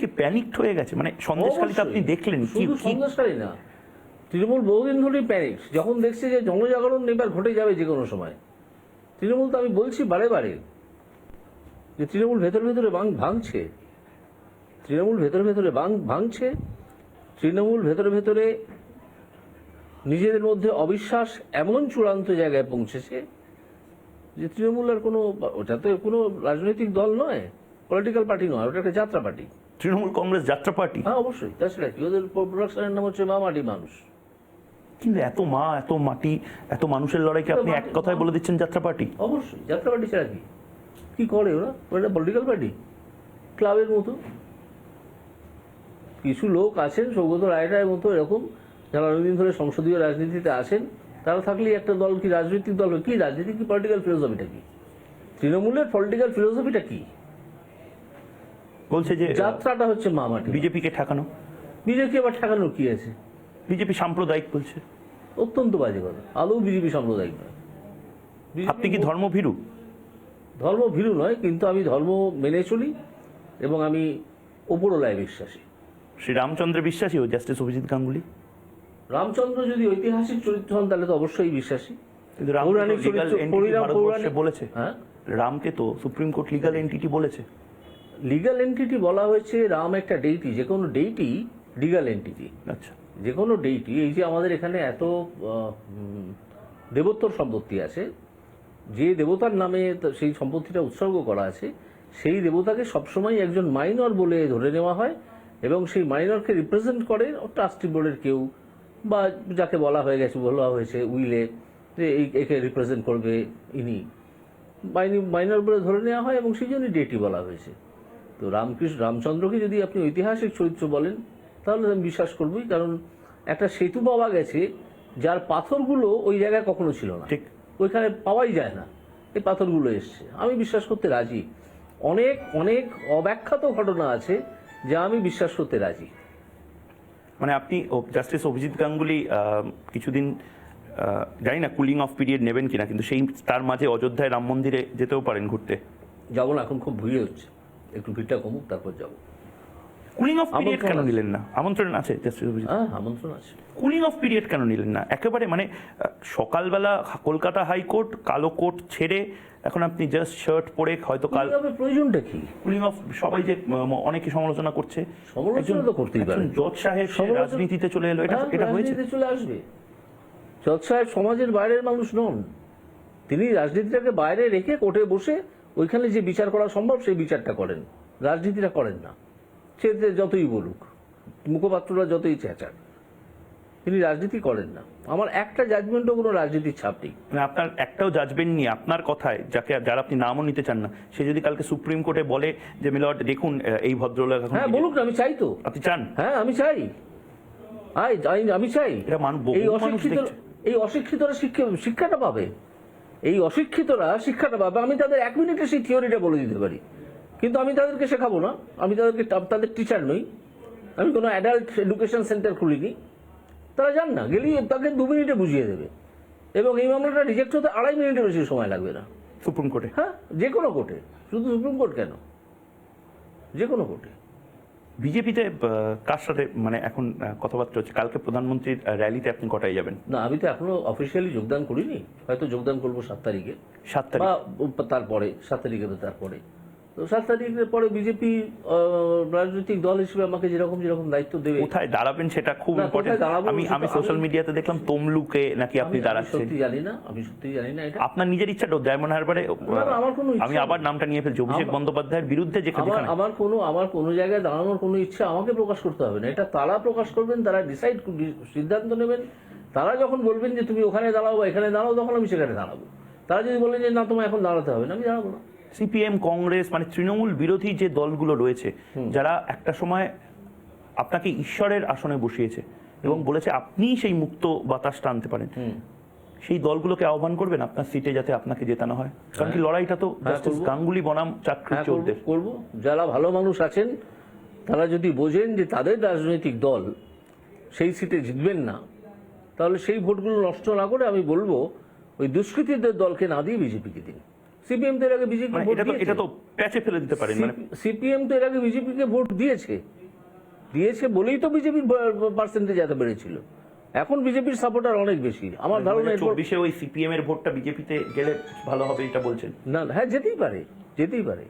কি প্যানিকড হয়ে গেছে। মানে সন্দেশখালিতে আপনি দেখলেন কি শুধু না তৃণমূল বহুদিন ধরেই প্যানিক যখন দেখছে যে জনজাগরণ এবার ঘটে যাবে যে কোনো সময় তৃণমূল তো আমি বলছি বারে বারে যে তৃণমূল ভেতর ভেতরে ভাঙ ভাঙছে। তৃণমূল ভেতরে ভেতরে ভাঙ ভাঙছে। তৃণমূল ভেতরে ভেতরে নিজেদের মধ্যে অবিশ্বাস এমন চূড়ান্ত জায়গায় পৌঁছেছে যে তৃণমূল আর কোনো ওটা তো কোনো রাজনৈতিক দল নয় পলিটিক্যাল পার্টি নয় ওটা একটা যাত্রা পার্টি তৃণমূল কংগ্রেস যাত্রা পার্টি? হ্যাঁ অবশ্যই। ওদের প্রোডাকশনের নাম হচ্ছে মানুষ। কিন্তু এত মা এত মাটি এত মানুষের লড়াইকে আপনি এক কথায় বলে দিচ্ছেন যাত্রা পার্টি? অবশ্যই। যাত্রা পার্টি ছাড়া কি? কি করে ওরা? ওটা পলিটিক্যাল পার্টি ক্লাবের মতো? কিছু লোক আছেন সৌগত রায়টার মতো এরকম। যারা অনেকদিন ধরে সংসদীয় রাজনীতিতে আসেন তারা থাকলেই একটা দল কি রাজনৈতিক দল? কি রাজনীতি কি পলিটিক্যাল ফিলোসফিটা কি? তৃণমূলের পলিটিক্যাল ফিলোসফিটা কি? বলছে যে যাত্রাটা হচ্ছে মামাটি বিজেপিকে ঠেকানো। বিজেপি আবার ঠেকানোর কি আছে? বিজেপি সাম্প্রদায়িক বলছে। অত্যন্ত বাজে কথা। আদৌ বিজেপি সাম্প্রদায়িক নয়। আপনি কি ধর্মভীরু ধর্ম ভীরু নয় কিন্তু আমি ধর্ম মেনে চলি এবং আমি ওপরলায় বিশ্বাসী। শ্রী রামচন্দ্র বিশ্বাসী ও জাস্টিস অভিজিৎ গাঙ্গুলি? রামচন্দ্র যদি ঐতিহাসিক চরিত্র হন তাহলে তো অবশ্যই বিশ্বাসী। কিন্তু হ্যাঁ? রামকে তো সুপ্রিম কোর্ট লিগাল এন্টিটি বলেছে। লিগাল এন্টিটি বলা হয়েছে রাম একটা ডেইটি যে কোনো ডেইটি লিগাল এন্টিটি আচ্ছা। যে কোনো ডেইটি এই যে আমাদের এখানে এত দেবোত্তর সম্পত্তি আছে যে দেবতার নামে সেই সম্পত্তিটা উৎসর্গ করা আছে সেই দেবতাকে সবসময় একজন মাইনর বলে ধরে নেওয়া হয় এবং সেই মাইনরকে রিপ্রেজেন্ট করে ট্রাস্টি বোর্ডের কেউ বা যাকে বলা হয়ে গেছে বলা হয়েছে উইলে যে এই একে রিপ্রেজেন্ট করবে ইনি। মাইনি মাইনর বলে ধরে নেওয়া হয় এবং সেই জন্যই ডেটি বলা হয়েছে। তো রামকৃষ্ণ রামচন্দ্রকে যদি আপনি ঐতিহাসিক চরিত্র বলেন তাহলে আমি বিশ্বাস করবই কারণ একটা সেতু পাওয়া গেছে যার পাথরগুলো ওই জায়গায় কখনো ছিল না। ঠিক। ওইখানে পাওয়াই যায় না। এই পাথরগুলো এসছে। আমি বিশ্বাস করতে রাজি। অনেক অনেক অব্যাখ্যাত ঘটনা আছে যা আমি বিশ্বাস করতে রাজি। মানে আপনি জাস্টিস অভিজিৎ গাঙ্গুলি কিছুদিন জানি না কুলিং অফ পিরিয়ড নেবেন কিনা কিন্তু সেই তার মাঝে অযোধ্যায় রাম মন্দিরে যেতেও পারেন ঘুরতে। যাব না এখন খুব ভিড় হচ্ছে। একটু ভিড়টা কমুক তারপর যাব। কুলিং অফ পিরিয়ড কেন নিলেন না? আমন্ত্রণ আছে হ্যাঁ আমন্ত্রণ আছে। কুলিং অফ পিরিয়ড কেন নিলেন না? একেবারে মানে সকালবেলা কলকাতা হাইকোর্ট কালো কোট ছেড়ে এখন আপনি জাস্ট শার্ট পরে হয়তো কাল প্রয়োজনটা কি? কুলিং অফ সবাই যে অনেকে সমালোচনা করছে। সমালোচনা তো করতেই পারে জজ সাহেব রাজনীতিতে চলে এলো। এটা হ্যাঁ, এটা হয়েছে? চলে আসবে। জজ সাহেব সমাজের বাইরের মানুষ নন। তিনি রাজনীতিটাকে বাইরে রেখে কোর্টে বসে ওইখানে যে বিচার করা সম্ভব সেই বিচারটা করেন। রাজনীতিটা করেন না। সে যতই বলুক মুখপাত্ররা যতই চেঁচান তিনি রাজনীতি করেন না। আমার একটা জাজমেন্টও কোনো রাজনীতির ছাপ নেই। মানে আপনার একটাও জাজবেন নি আপনার কথায় যাকে যারা আপনি নামও নিতে চান না সে যদি কালকে সুপ্রিম কোর্টে বলে যে মিলর্ড দেখুন এই ভদ্রলোক হ্যাঁ বলুক না আমি চাই তো। আপনি চান? হ্যাঁ আমি চাই। আমি চাই। এই অশিক্ষিত এই অশিক্ষিতরা শিক্ষা শিক্ষাটা পাবে। এই অশিক্ষিতরা শিক্ষাটা পাবে আমি তাদের এক মিনিটে সেই থিওরিটা বলে দিতে পারি। কিন্তু আমি তাদেরকে শেখাবো না। আমি তাদেরকে তাদের টিচার নই। আমি কোনো অ্যাডাল্ট এডুকেশন সেন্টার খুলিনি। তারা যান না গেলেই তাকে দু মিনিটে বুঝিয়ে দেবে। এবং এই মামলাটা রিজেক্ট হতে আড়াই মিনিটের বেশি সময় লাগবে না। সুপ্রিম কোর্টে হ্যাঁ যে কোনো কোর্টে শুধু সুপ্রিম কোর্ট কেন? যে কোনো কোর্টে বিজেপিতে কার সাথে মানে এখন কথাবার্তা হচ্ছে কালকে প্রধানমন্ত্রীর র্যালিতে আপনি কটায় যাবেন? না আমি তো এখনও অফিসিয়ালি যোগদান করিনি। হয়তো যোগদান করব সাত তারিখে। সাত তারিখ। বা তারপরে সাত তারিখে তারপরে। তো সাত তারিখের পরে বিজেপি রাজনৈতিক দল হিসেবে আমাকে যেরকম যেরকম দায়িত্ব দেবে। কোথায় দাঁড়াবেন সেটা খুব ইম্পর্টেন্ট আমি আমি সোশ্যাল মিডিয়াতে দেখলাম তমলুকে নাকি আপনি দাঁড়াচ্ছেন। সত্যি জানি না আমি সত্যি জানি না এটা। আপনার নিজের ইচ্ছা ডায়মন্ড হারবারে আমার কোনো আমি আবার নামটা নিয়ে ফেলছি অভিষেক বন্দ্যোপাধ্যায়ের বিরুদ্ধে যেখানে আমার আমার কোনো আমার কোনো জায়গায় দাঁড়ানোর কোনো ইচ্ছা আমাকে প্রকাশ করতে হবে না। এটা তারা প্রকাশ করবেন তারা ডিসাইড সিদ্ধান্ত নেবেন। তারা যখন বলবেন যে তুমি ওখানে দাঁড়াও বা এখানে দাঁড়াও তখন আমি সেখানে দাঁড়াবো। তারা যদি বলেন যে না তোমায় এখন দাঁড়াতে হবে না আমি দাঁড়াবো না। সিপিএম কংগ্রেস মানে তৃণমূল বিরোধী যে দলগুলো রয়েছে যারা একটা সময় আপনাকে ঈশ্বরের আসনে বসিয়েছে এবং বলেছে আপনিই সেই মুক্ত বাতাসটা আনতে পারেন। সেই দলগুলোকে আহ্বান করবেন আপনার সিটে যাতে আপনাকে জেতানো হয়। কারণ কি লড়াইটা তো জাস্টিস গাঙ্গুলি বনাম চাকরি চলতে। করব চৌধুরী করব। যারা ভালো মানুষ আছেন তারা যদি বোঝেন যে তাদের রাজনৈতিক দল সেই সিটে জিতবেন না তাহলে সেই ভোটগুলো নষ্ট না করে আমি বলব ওই দুষ্কৃতীদের দলকে না দিয়ে বিজেপিকে দিন। সিপিএম তো এর আগে বিজেপি মানে ভোট এটা তো দিয়েছে। এটা তো প্যাচে ফেলে দিতে পারেন মানে সিপিএম তো এর আগে বিজেপিকে ভোট দিয়েছে। দিয়েছে বলেই তো বিজেপির পার্সেন্টেজ এত বেড়েছিল। এখন বিজেপির সাপোর্টার অনেক বেশি। আমার ধারণা এরপর চব্বিশে ওই সিপিএম এর ভোটটা বিজেপিতে গেলে ভালো হবে এটা বলছেন। না না, হ্যাঁ যেতেই পারে যেতেই পারে।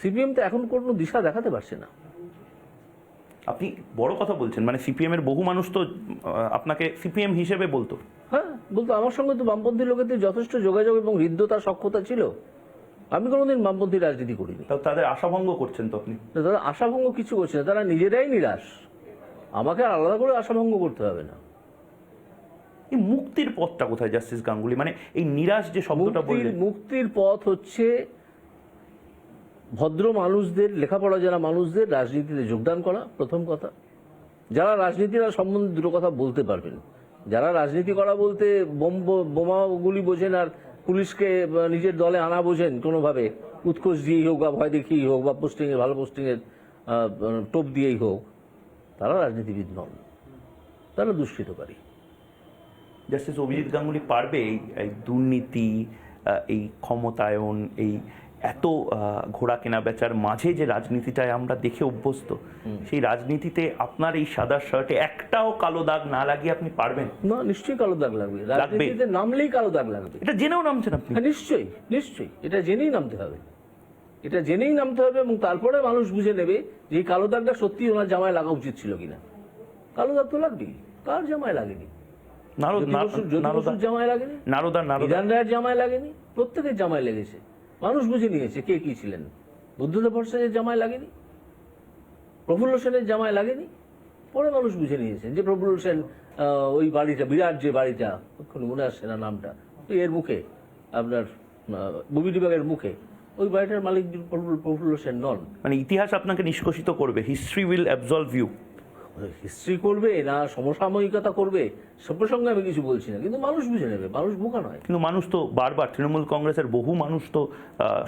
সিপিএম তো এখন কোনো দিশা দেখাতে পারছে না। আপনি বড় কথা বলছেন মানে সিপিএম এর বহু মানুষ তো আপনাকে সিপিএম হিসেবে বলতো। হ্যাঁ বলতো আমার সঙ্গে তো বামপন্থী লোকেদের যথেষ্ট যোগাযোগ এবং হৃদ্যতা সক্ষতা ছিল। আমি কোনোদিন বামপন্থী রাজনীতি করিনি। তাদের আশাভঙ্গ করছেন তো আপনি? তারা আশাভঙ্গ কিছু করছে না তারা নিজেরাই নিরাশ। আমাকে আর আলাদা করে আশাভঙ্গ করতে হবে না। এই মুক্তির পথটা কোথায় জাস্টিস গাঙ্গুলি? মানে এই নিরাশ যে শব্দটা বললেন। মুক্তির পথ হচ্ছে ভদ্র মানুষদের, লেখাপড়া যারা মানুষদের, রাজনীতিতে যোগদান করা প্রথম কথা। যারা রাজনীতির সম্বন্ধে দুটো কথা বলতে পারবেন। যারা রাজনীতি করা বলতে বোম, বোমাগুলি বোঝেন আর পুলিশকে নিজের দলে আনা বোঝেন কোনোভাবে উৎকোচ দিয়েই হোক বা ভয় দেখিয়েই হোক বা পোস্টিংয়ের ভালো পোস্টিংয়ের টোপ দিয়েই হোক, তারা রাজনীতিবিদ নন। তারা দুষ্কৃতকারী। জাস্টিস অভিজিৎ গাঙ্গুলি পারবে এই দুর্নীতি এই ক্ষমতায়ন, এই এত ঘোড়া কেনা বেচার মাঝে যে রাজনীতিটায় আমরা দেখে অভ্যস্ত সেই রাজনীতিতে আপনার এই সাদা শার্টে একটাও কালো দাগ না লাগিয়ে আপনি পারবেন? না নিশ্চয়ই কালো দাগ লাগবে। রাজনীতিতে নামলেই কালো দাগ লাগবে। এটা জেনেও নামছেন আপনি? হ্যাঁ নিশ্চয়ই নিশ্চয়ই। এটা জেনেই নামতে হবে। এটা জেনেই নামতে হবে এবং তারপরে মানুষ বুঝে নেবে যে এই কালো দাগটা সত্যি ওনার জামায় লাগা উচিত ছিল কিনা। কালো দাগ তো লাগবেই। কার জামায় লাগেনি? নারদ নারদা জামায় লাগেনি? নারদা নারদা। বিধান রায়ের জামায় লাগেনি? প্রত্যেকের জামায় লেগেছে। মানুষ বুঝে নিয়েছে কে কি ছিলেন। বুদ্ধদেব ভট্টাচার্যের জামায় লাগেনি? প্রফুল্ল সেনের জামায় লাগেনি? পরে মানুষ বুঝে নিয়েছেন যে প্রফুল্ল সেন ওই বাড়িটা, বিরাট যে বাড়িটা এক্ষুনি মনে আসছে না নামটা এর মুখে, আপনার ববি বিভাগের মুখে, ওই বাড়িটার মালিক প্রফুল্ল সেন নন। মানে ইতিহাস আপনাকে নিষ্কষিত করবে। History will absolve you history করবে না সমসাময়িকতা করবে সে প্রসঙ্গে আমি কিছু বলছি না। কিন্তু মানুষ বুঝে নেবে মানুষ বোকা নয়। কিন্তু মানুষ তো বারবার তৃণমূল কংগ্রেসের বহু মানুষ তো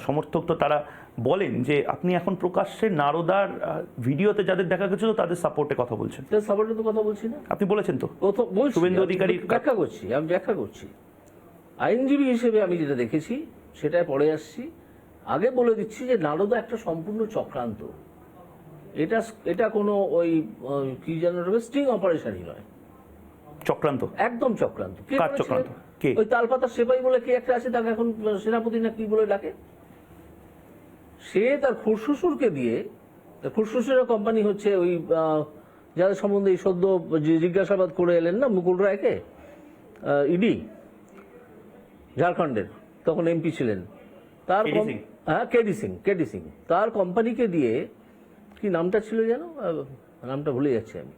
সমর্থক তো তারা বলেন যে আপনি এখন প্রকাশ্যে নারদার ভিডিওতে যাদের দেখা গেছিল তাদের সাপোর্টে কথা বলছেন। সাপোর্টে তো কথা বলছি না। আপনি বলেছেন তো? শুভেন্দু অধিকারী ব্যাখ্যা করছি আমি ব্যাখ্যা করছি। আইনজীবী হিসেবে আমি যেটা দেখেছি সেটাই পড়ে আসছি। আগে বলে দিচ্ছি যে নারদা একটা সম্পূর্ণ চক্রান্ত। এটা এটা কোনো ওই কি যেন স্টিং অপারেশনই নয়। চক্রান্ত? একদম চক্রান্ত। কার চক্রান্ত? কে? ওই তালপাতার সেপাই বলে কে একটা আছে তাকে এখন সেনাপতি না কি বলে ডাকে? সে তার খুরশ্বশুরকে দিয়ে তার খুরশ্বশুরের কোম্পানি হচ্ছে ওই যাদের সম্বন্ধে এই সদ্য জিজ্ঞাসাবাদ করে এলেন না মুকুল রায়কে? ইডি ঝাড়খণ্ডের তখন এমপি ছিলেন। তার হ্যাঁ কেডি সিং কেডি সিং। তার কোম্পানিকে দিয়ে কি নামটা ছিল যেন? নামটা ভুলে যাচ্ছি আমি।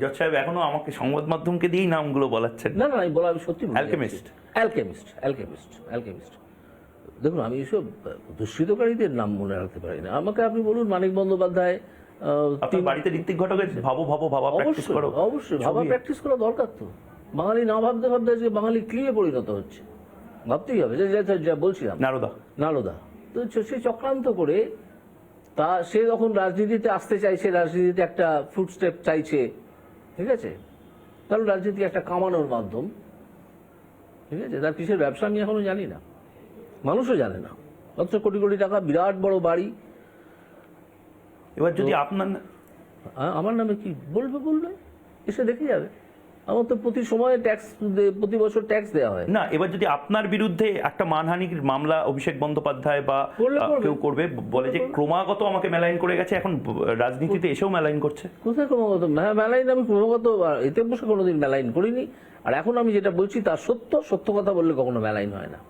জজ সাহেব এখনও আমাকে সংবাদ মাধ্যমকে দিয়েই নামগুলো বলাচ্ছেন। না না আমি বলা আমি সত্যি Alchemist? অ্যালকেমিস্ট। অ্যালকেমিস্ট অ্যালকেমিস্ট দেখুন আমি এইসব দুষ্কৃতকারীদের নাম মনে রাখতে পারি না। আমাকে আপনি বলুন মানিক বন্দ্যোপাধ্যায় আপনার বাড়িতে ঋত্বিক ঘটকের ভাবো ভাবো ভাবা প্র্যাকটিস করো। অবশ্যই ভাবা প্র্যাকটিস করা দরকার তো। বাঙালি না ভাবতে ভাবতে আজকে বাঙালি ক্লিয়ে পরিণত হচ্ছে। ভাবতেই হবে। যে বলছিলাম। নারদা। নারদা। তো সে চক্রান্ত করে তা সে যখন রাজনীতিতে আসতে চাইছে রাজনীতিতে একটা ফুটস্টেপ চাইছে ঠিক আছে? কারণ রাজনীতি একটা কামানোর মাধ্যম ঠিক আছে? তার কিসের ব্যবসা আমি এখনও জানি না। মানুষও জানে না। মাত্র কোটি কোটি টাকা বিরাট বড় বাড়ি। এবার যদি আপনার আমার নামে কি বলবে বলবে? এসে দেখে যাবে। আমার তো প্রতি সময় ট্যাক্স প্রতি বছর ট্যাক্স দেওয়া হয়। না এবার যদি আপনার বিরুদ্ধে একটা মানহানির মামলা অভিষেক বন্দ্যোপাধ্যায় বা কেউ করবে বলে যে ক্রমাগত আমাকে মেলাইন করে গেছে এখন রাজনীতিতে এসেও মেলাইন করছে। কোথায় ক্রমাগত? হ্যাঁ মেলাইন আমি ক্রমাগত এতে বসে কোনোদিন মেলাইন করিনি। আর এখন আমি যেটা বলছি তার সত্য। সত্য কথা বললে কখনো মেলাইন হয় না।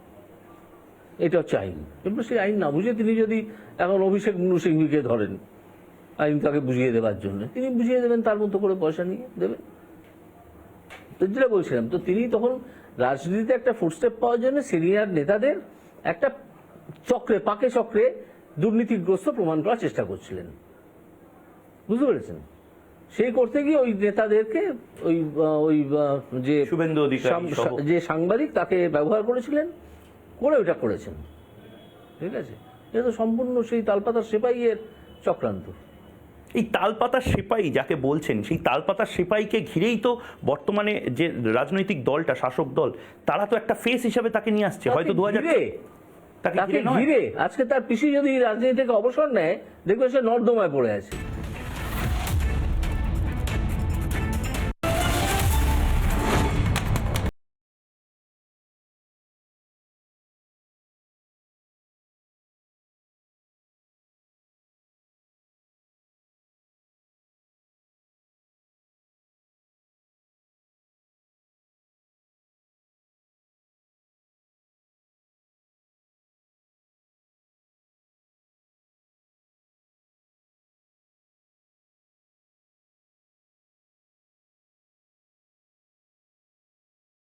এটা হচ্ছে আইন। এবার সেই আইন না বুঝে তিনি যদি এখন অভিষেক মনু সিংহীকে ধরেন আইন তাকে বুঝিয়ে দেওয়ার জন্য। তিনি বুঝিয়ে দেবেন তার মতো করে পয়সা নিয়ে দেবেন। তো যেটা বলছিলাম তো তিনি তখন রাজনীতিতে একটা ফুটস্টেপ পাওয়ার জন্য সিনিয়র নেতাদের একটা চক্রে পাকে চক্রে দুর্নীতিগ্রস্ত প্রমাণ করার চেষ্টা করছিলেন। বুঝতে পেরেছেন? সেই করতে গিয়ে ওই নেতাদেরকে ওই ওই যে শুভেন্দু অধিকারী যে সাংবাদিক তাকে ব্যবহার করেছিলেন করে ওটা করেছেন। ঠিক আছে? এটা তো সম্পূর্ণ সেই তালপাতার সেপাইয়ের চক্রান্ত। এই তালপাতার সিপাই যাকে বলছেন সেই তালপাতার সিপাইকে ঘিরেই তো বর্তমানে যে রাজনৈতিক দলটা শাসক দল তারা তো একটা ফেস হিসাবে তাকে নিয়ে আসছে। হয়তো দু হাজার তাকে ঘিরে আজকে তার পিসি যদি রাজনীতি থেকে অবসর নেয় দেখবে সে নর্দমায় পড়ে আছে।